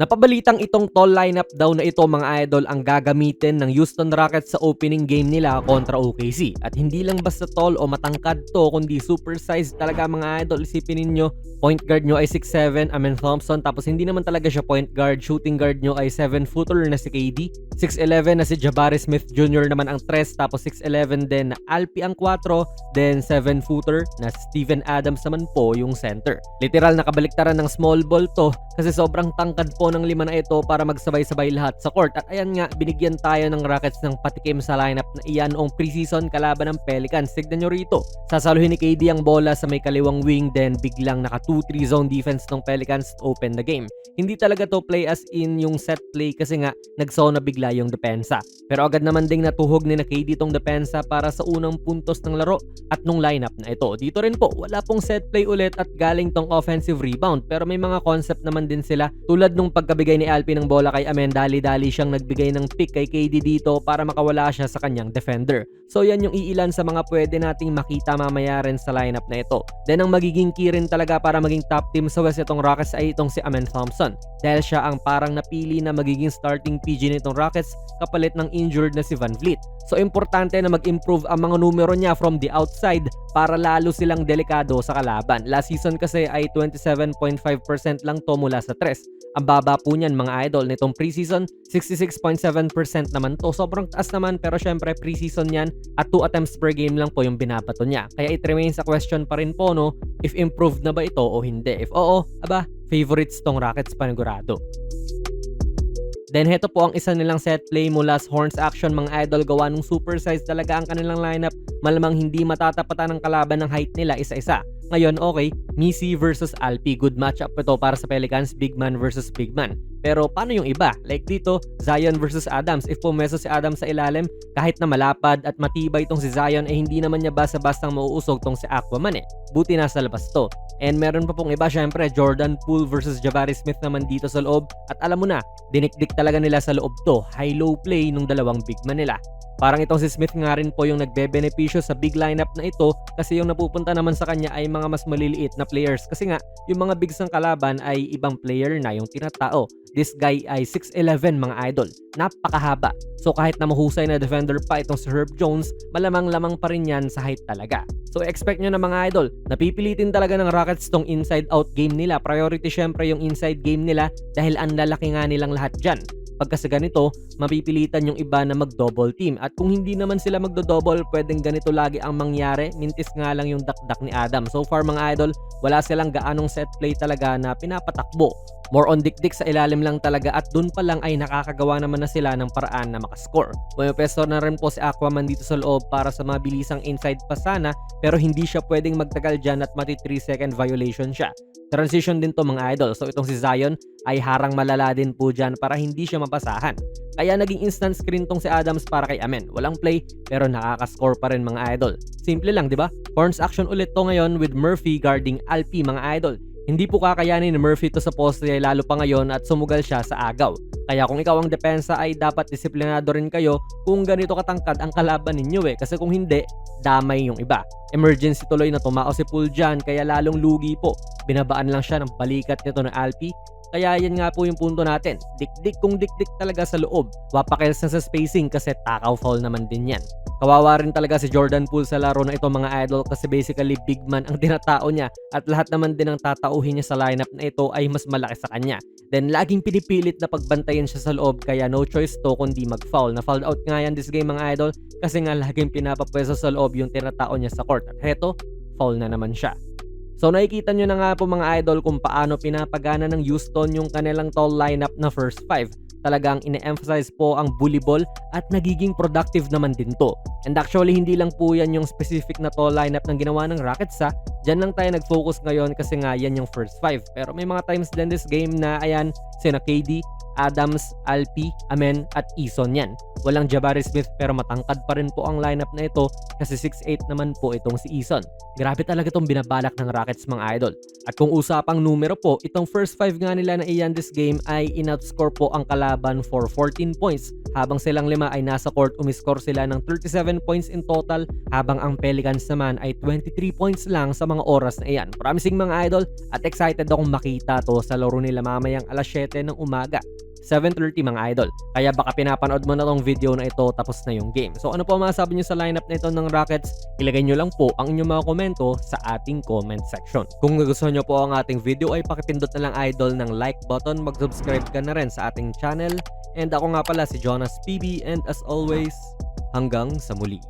Napabalitang itong tall lineup daw na ito mga idol ang gagamitin ng Houston Rockets sa opening game nila kontra OKC. At hindi lang basta tall o matangkad to kundi super size talaga mga idol. Isipin ninyo, point guard nyo ay 6'7 Amen Thompson tapos hindi naman talaga siya point guard. Shooting guard nyo ay 7 footer na si KD. 6'11 na si Jabari Smith Jr. naman ang 3 tapos 6'11 din na Alpi ang 4 then 7 footer na Steven Adams naman po yung center. Literal nakabaliktaran ng small ball to kasi sobrang tangkad po ng lima na ito para magsabay-sabay lahat sa court. At ayan nga, binigyan tayo ng Rockets ng patikim sa lineup na iyan noong preseason kalaban ng Pelicans. Tignan nyo rito. Sasaluhin ni KD ang bola sa may kaliwang wing then biglang naka 2-3 zone defense ng Pelicans to open the game. Hindi talaga to play as in yung set play kasi nga nagsona bigla yung depensa. Pero agad naman ding natuhog ni na KD tong depensa para sa unang puntos ng laro at nung lineup na ito. Dito rin po, wala pong set play ulit at galing tong offensive rebound pero may mga concept naman din sila tulad nung pagkabigay ni Alpi ng bola kay Amen, dali-dali siyang nagbigay ng pick kay KD dito para makawala siya sa kanyang defender. So yan yung iilan sa mga pwede nating makita mamaya rin sa lineup na ito. Then ang magiging key rin talaga para maging top team sa West itong Rockets ay itong si Amen Thompson. Dahil siya ang parang napili na magiging starting PG nitong Rockets kapalit ng injured na si Van Vliet. So importante na mag-improve ang mga numero niya from the outside para lalo silang delikado sa kalaban. Last season kasi ay 27.5% lang to mula sa 3. Ang baba po niyan mga idol nitong preseason 66.7% naman to. Sobrang taas naman pero syempre preseason yan at 2 attempts per game lang po yung binabato niya. Kaya it remains a question pa rin po no if improved na ba ito o hindi. If oo, aba, favorites tong Rockets panigurado. Then heto po ang isa nilang set play mula sa Horns Action mga idol gawa nung super size talaga ang kanilang lineup malamang hindi matatapatan ng kalaban ng height nila isa-isa. Ngayon okay, Missy versus Alpi good matchup ito para sa Pelicans big man versus big man. Pero paano yung iba? Like dito, Zion versus Adams. If pumeso si Adams sa ilalim, kahit na malapad at matibay itong si Zion, eh hindi naman niya basta-bastang mauusog tong si Aquaman eh. Buti nasa labas to. And meron pa pong iba, syempre, Jordan Poole versus Jabari Smith naman dito sa loob. At alam mo na, dinikdik talaga nila sa loob to. High-low play nung dalawang big man nila. Parang itong si Smith nga rin po yung nagbe-benepisyo sa big lineup na ito kasi yung napupunta naman sa kanya ay mga mas maliliit na players kasi nga yung mga bigs ng kalaban ay ibang player na yung tinatao. This guy ay 6'11 mga idol. Napakahaba. So kahit na mahusay na defender pa itong si Herb Jones, malamang-lamang pa rin yan sa height talaga. So expect nyo na mga idol, napipilitin talaga ng Rockets tong inside-out game nila. Priority syempre yung inside game nila dahil ang lalaki nga nilang lahat dyan pagka sa ganito, mapipilitan yung iba na mag-double team. At kung hindi naman sila magdo-double, pwedeng ganito lagi ang mangyari. Mintis nga lang yung dakdak ni Adam. So far mga idol, wala silang gaanong set play talaga na pinapatakbo. More on dikdik sa ilalim lang talaga at dun pa lang ay nakakagawa naman na sila ng paraan na makascore. May pesto na rin po si Aquaman dito sa loob para sa mabilisang inside pa sana pero hindi siya pwedeng magtagal dyan at mati 3 second violation siya. Transition din to mga idol. So itong si Zion ay harang malala din po dyan para hindi siya mapasahan. Kaya naging instant screen tong si Adams para kay Amen. Walang play pero nakaka-score pa rin mga idol. Simple lang, di ba? Horns action ulit to ngayon with Murphy guarding Alpi mga idol. Hindi po kakayanin ni Murphy to sa poste lalo pa ngayon at sumugal siya sa agaw. Kaya kung ikaw ang depensa ay dapat disiplinado rin kayo kung ganito katangkad ang kalaban ninyo eh. Kasi kung hindi, damay yung iba. Emergency tuloy na tumao si Pool dyan kaya lalong lugi po. Binabaan lang siya ng balikat nito ng Alpi kaya yan nga po yung punto natin. Dikdik kung dikdik talaga sa loob. Wapakels na sa spacing kasi takaw foul naman din yan. Kawawa rin talaga si Jordan Poole sa laro na ito mga idol kasi basically big man ang tinatao niya at lahat naman din ng tatauhin niya sa lineup na ito ay mas malaki sa kanya. Then laging pinipilit na pagbantayan siya sa loob kaya no choice to kundi mag-foul. Na fouled out nga yan this game mga idol kasi nga laging pinapapwesto sa loob yung tinatao niya sa court. At heto, foul na naman siya. So nakikita nyo na nga po mga idol kung paano pinapagana ng Houston yung kanilang tall lineup na first five. Talagang ine-emphasize po ang bully ball at nagiging productive naman din to. And actually hindi lang po yan yung specific na tall lineup ng ginawa ng Rockets ha. Diyan lang tayo nag-focus ngayon kasi nga yan yung first five. Pero may mga times din this game na ayan, sina KD, Adams, Alpi, Amen at Ison yan. Walang Jabari Smith pero matangkad pa rin po ang lineup na ito kasi 6'8 naman po itong si Eason. Grabe talaga itong binabalak ng Rockets mga idol. At kung usapang numero po, itong first 5 nga nila na iyan this game ay in-outscore po ang kalaban for 14 points habang silang lima ay nasa court umiscore sila ng 37 points in total habang ang Pelicans naman ay 23 points lang sa mga oras na iyan. Promising mga idol at excited akong makita to sa laro nila mamayang alas 7 ng umaga. 7.30 mga idol. Kaya baka pinapanood mo na tong video na ito tapos na yung game. So ano po ang masasabi nyo sa lineup na ito ng Rockets? Ilagay nyo lang po ang inyong mga komento sa ating comment section. Kung nagustuhan nyo po ang ating video ay pakipindot na lang idol ng like button, mag-subscribe ka na rin sa ating channel. And ako nga pala si Jonas PB and as always, hanggang sa muli.